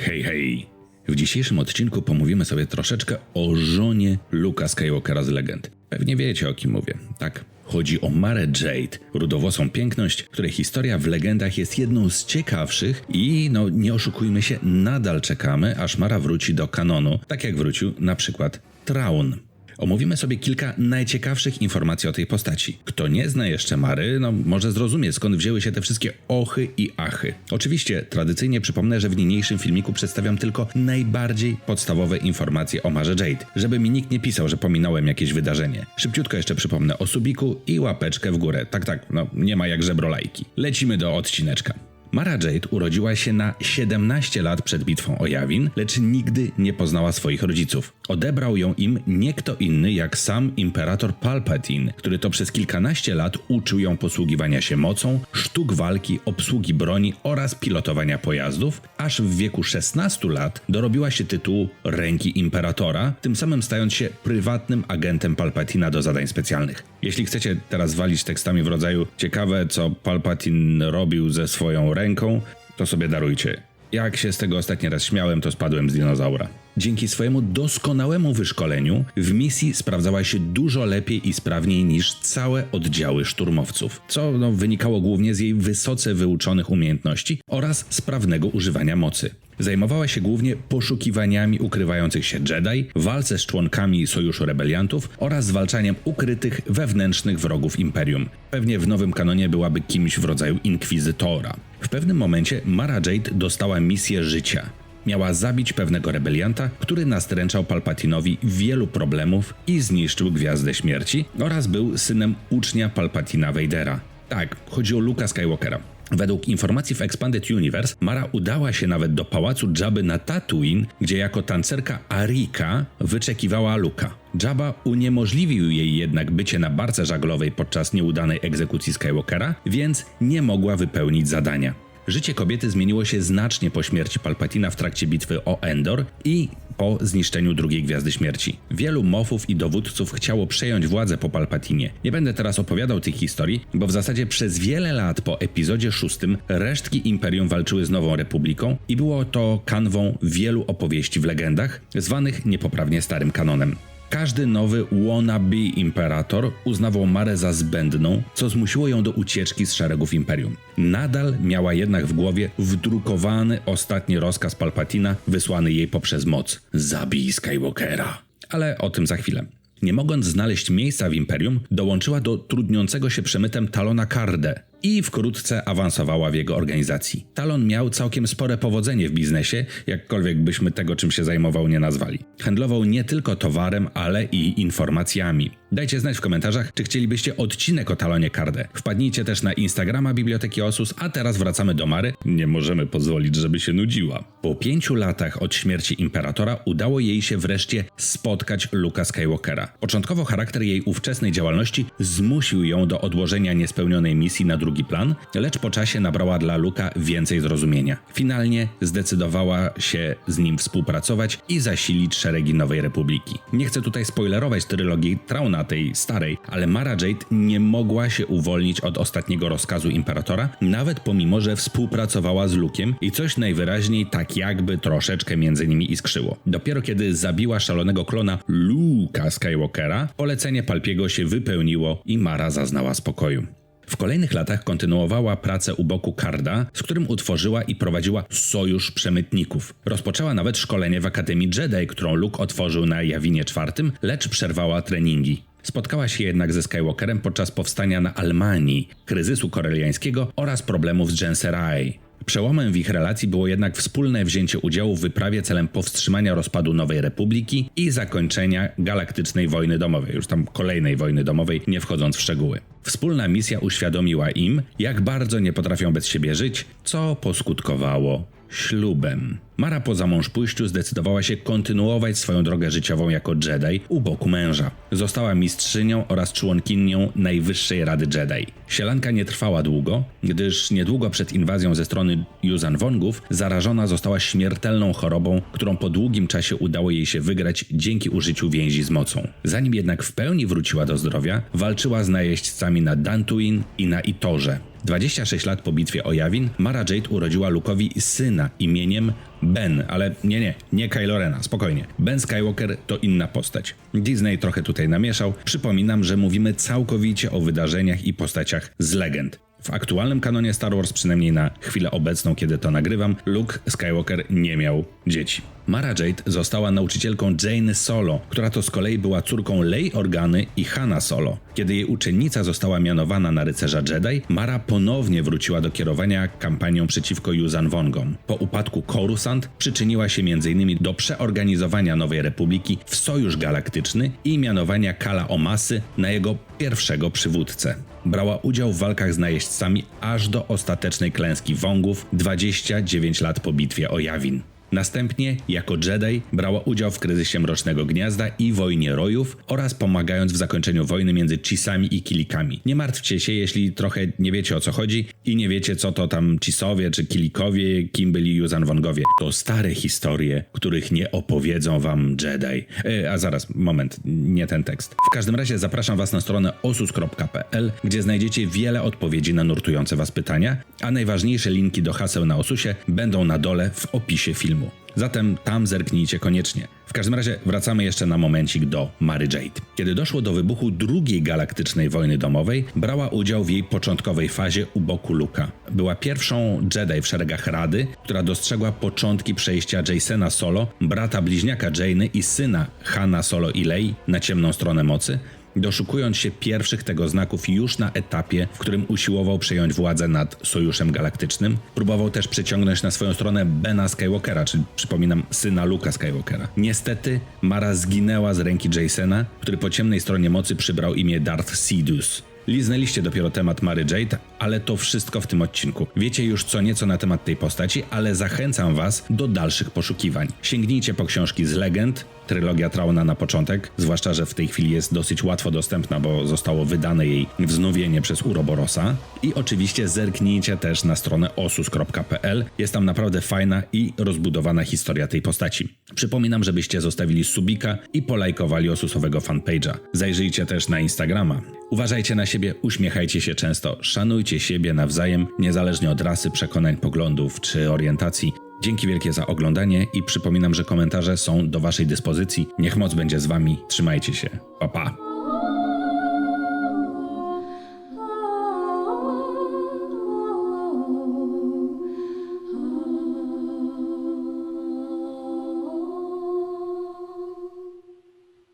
Hej, hej! W dzisiejszym odcinku pomówimy sobie troszeczkę o żonie Luka Skywalkera z Legend. Pewnie wiecie o kim mówię, tak? Chodzi o Marę Jade, rudowłosą piękność, której historia w legendach jest jedną z ciekawszych i, no nie oszukujmy się, nadal czekamy, aż Mara wróci do kanonu, tak jak wrócił na przykład Traun. Omówimy sobie kilka najciekawszych informacji o tej postaci. Kto nie zna jeszcze Mary, no może zrozumie skąd wzięły się te wszystkie ochy i achy. Oczywiście tradycyjnie przypomnę, że w niniejszym filmiku przedstawiam tylko najbardziej podstawowe informacje o Marze Jade, żeby mi nikt nie pisał, że pominąłem jakieś wydarzenie. Szybciutko jeszcze przypomnę o subiku i łapeczkę w górę. Tak, tak, no nie ma jak żebrolajki. Lecimy do odcineczka. Mara Jade urodziła się na 17 lat przed bitwą o Jawin, lecz nigdy nie poznała swoich rodziców. Odebrał ją im nie kto inny jak sam imperator Palpatine, który to przez kilkanaście lat uczył ją posługiwania się mocą, sztuk walki, obsługi broni oraz pilotowania pojazdów, aż w wieku 16 lat dorobiła się tytułu ręki imperatora, tym samym stając się prywatnym agentem Palpatina do zadań specjalnych. Jeśli chcecie teraz walić tekstami w rodzaju ciekawe, co Palpatine robił ze swoją ręką, to sobie darujcie. Jak się z tego ostatni raz śmiałem, to spadłem z dinozaura. Dzięki swojemu doskonałemu wyszkoleniu w misji sprawdzała się dużo lepiej i sprawniej niż całe oddziały szturmowców, co no, wynikało głównie z jej wysoce wyuczonych umiejętności oraz sprawnego używania mocy. Zajmowała się głównie poszukiwaniami ukrywających się Jedi, walce z członkami Sojuszu Rebeliantów oraz zwalczaniem ukrytych wewnętrznych wrogów Imperium. Pewnie w nowym kanonie byłaby kimś w rodzaju inkwizytora. W pewnym momencie Mara Jade dostała misję życia. Miała zabić pewnego rebelianta, który nastręczał Palpatinowi wielu problemów i zniszczył Gwiazdę Śmierci oraz był synem ucznia Palpatina Vadera. Tak, chodzi o Luka Skywalkera. Według informacji w Expanded Universe, Mara udała się nawet do pałacu Jabby na Tatooine, gdzie jako tancerka Arika wyczekiwała Luka. Jabba uniemożliwił jej jednak bycie na barce żaglowej podczas nieudanej egzekucji Skywalkera, więc nie mogła wypełnić zadania. Życie kobiety zmieniło się znacznie po śmierci Palpatina w trakcie bitwy o Endor i po zniszczeniu drugiej Gwiazdy Śmierci. Wielu mofów i dowódców chciało przejąć władzę po Palpatinie. Nie będę teraz opowiadał tych historii, bo w zasadzie przez wiele lat po epizodzie szóstym resztki Imperium walczyły z Nową Republiką i było to kanwą wielu opowieści w legendach, zwanych niepoprawnie starym kanonem. Każdy nowy wannabe imperator uznawał Marę za zbędną, co zmusiło ją do ucieczki z szeregów imperium. Nadal miała jednak w głowie wdrukowany ostatni rozkaz Palpatina wysłany jej poprzez moc: Zabij Skywalkera. Ale o tym za chwilę. Nie mogąc znaleźć miejsca w imperium, dołączyła do trudniącego się przemytem Talona Karde i wkrótce awansowała w jego organizacji. Talon miał całkiem spore powodzenie w biznesie, jakkolwiek byśmy tego czym się zajmował nie nazwali. Handlował nie tylko towarem, ale i informacjami. Dajcie znać w komentarzach, czy chcielibyście odcinek o Talonie Karde. Wpadnijcie też na Instagrama Biblioteki Osus, a teraz wracamy do Mary. Nie możemy pozwolić, żeby się nudziła. Po pięciu latach od śmierci Imperatora udało jej się wreszcie spotkać Luka Skywalkera. Początkowo charakter jej ówczesnej działalności zmusił ją do odłożenia niespełnionej misji na drugi plan, lecz po czasie nabrała dla Luka więcej zrozumienia. Finalnie zdecydowała się z nim współpracować i zasilić szeregi Nowej Republiki. Nie chcę tutaj spoilerować trylogii Trauna tej starej, ale Mara Jade nie mogła się uwolnić od ostatniego rozkazu Imperatora, nawet pomimo, że współpracowała z Lukiem i coś najwyraźniej tak jakby troszeczkę między nimi iskrzyło. Dopiero kiedy zabiła szalonego klona Luka Skywalkera, polecenie Palpiego się wypełniło i Mara zaznała spokoju. W kolejnych latach kontynuowała pracę u boku Karda, z którym utworzyła i prowadziła Sojusz Przemytników. Rozpoczęła nawet szkolenie w Akademii Jedi, którą Luke otworzył na Jawinie IV, lecz przerwała treningi. Spotkała się jednak ze Skywalkerem podczas powstania na Almanii, kryzysu koreliańskiego oraz problemów z Genserai. Przełomem w ich relacji było jednak wspólne wzięcie udziału w wyprawie celem powstrzymania rozpadu Nowej Republiki i zakończenia galaktycznej wojny domowej, już tam kolejnej wojny domowej, nie wchodząc w szczegóły. Wspólna misja uświadomiła im, jak bardzo nie potrafią bez siebie żyć, co poskutkowało ślubem. Mara po zamążpójściu zdecydowała się kontynuować swoją drogę życiową jako Jedi u boku męża. Została mistrzynią oraz członkinią Najwyższej Rady Jedi. Sielanka nie trwała długo, gdyż niedługo przed inwazją ze strony Yuzan Wongów zarażona została śmiertelną chorobą, którą po długim czasie udało jej się wygrać dzięki użyciu więzi z mocą. Zanim jednak w pełni wróciła do zdrowia, walczyła z najeźdźcami na Dantooine i na Itorze. 26 lat po bitwie o Jawin, Mara Jade urodziła Lukowi syna imieniem Ben, ale nie, nie, nie Kylo Rena, spokojnie. Ben Skywalker to inna postać. Disney trochę tutaj namieszał. Przypominam, że mówimy całkowicie o wydarzeniach i postaciach z legend. W aktualnym kanonie Star Wars, przynajmniej na chwilę obecną, kiedy to nagrywam, Luke Skywalker nie miał dzieci. Mara Jade została nauczycielką Jane Solo, która to z kolei była córką Lei Organy i Hanna Solo. Kiedy jej uczennica została mianowana na rycerza Jedi, Mara ponownie wróciła do kierowania kampanią przeciwko Yuzan Wongom. Po upadku Coruscant przyczyniła się m.in. do przeorganizowania Nowej Republiki w Sojusz Galaktyczny i mianowania Kala Omasy na jego pierwszego przywódcę. Brała udział w walkach z najeźdźcami aż do ostatecznej klęski Wongów 29 lat po bitwie o Jawin. Następnie, jako Jedi, brała udział w kryzysie Mrocznego Gniazda i wojnie Rojów oraz pomagając w zakończeniu wojny między Cisami i Kilikami. Nie martwcie się, jeśli trochę nie wiecie o co chodzi i nie wiecie co to tam Cisowie czy Kilikowie, kim byli Yuzan Wongowie. To stare historie, których nie opowiedzą wam Jedi. E, a zaraz, moment, nie ten tekst. W każdym razie zapraszam was na stronę osus.pl, gdzie znajdziecie wiele odpowiedzi na nurtujące was pytania, a najważniejsze linki do haseł na Osusie będą na dole w opisie filmu. Zatem tam zerknijcie koniecznie. W każdym razie wracamy jeszcze na momencik do Mary Jade. Kiedy doszło do wybuchu drugiej galaktycznej wojny domowej, brała udział w jej początkowej fazie u boku Luka. Była pierwszą Jedi w szeregach Rady, która dostrzegła początki przejścia Jasona Solo, brata bliźniaka Jane'y i syna Hanna Solo i Lei na ciemną stronę mocy, doszukując się pierwszych tego znaków już na etapie, w którym usiłował przejąć władzę nad Sojuszem Galaktycznym. Próbował też przyciągnąć na swoją stronę Bena Skywalkera, czyli przypominam, syna Luka Skywalkera. Niestety, Mara zginęła z ręki Jasona, który po ciemnej stronie mocy przybrał imię Darth Sidious. Liznęliście dopiero temat Mary Jade, ale to wszystko w tym odcinku. Wiecie już co nieco na temat tej postaci, ale zachęcam was do dalszych poszukiwań. Sięgnijcie po książki z legend, trylogia Trauna na początek, zwłaszcza, że w tej chwili jest dosyć łatwo dostępna, bo zostało wydane jej wznowienie przez Uroborosa. I oczywiście zerknijcie też na stronę osus.pl. Jest tam naprawdę fajna i rozbudowana historia tej postaci. Przypominam, żebyście zostawili subika i polajkowali osusowego fanpage'a. Zajrzyjcie też na Instagrama. Uważajcie na siebie, uśmiechajcie się często, szanujcie siebie nawzajem, niezależnie od rasy, przekonań, poglądów czy orientacji. Dzięki wielkie za oglądanie i przypominam, że komentarze są do Waszej dyspozycji. Niech moc będzie z Wami. Trzymajcie się. Pa pa.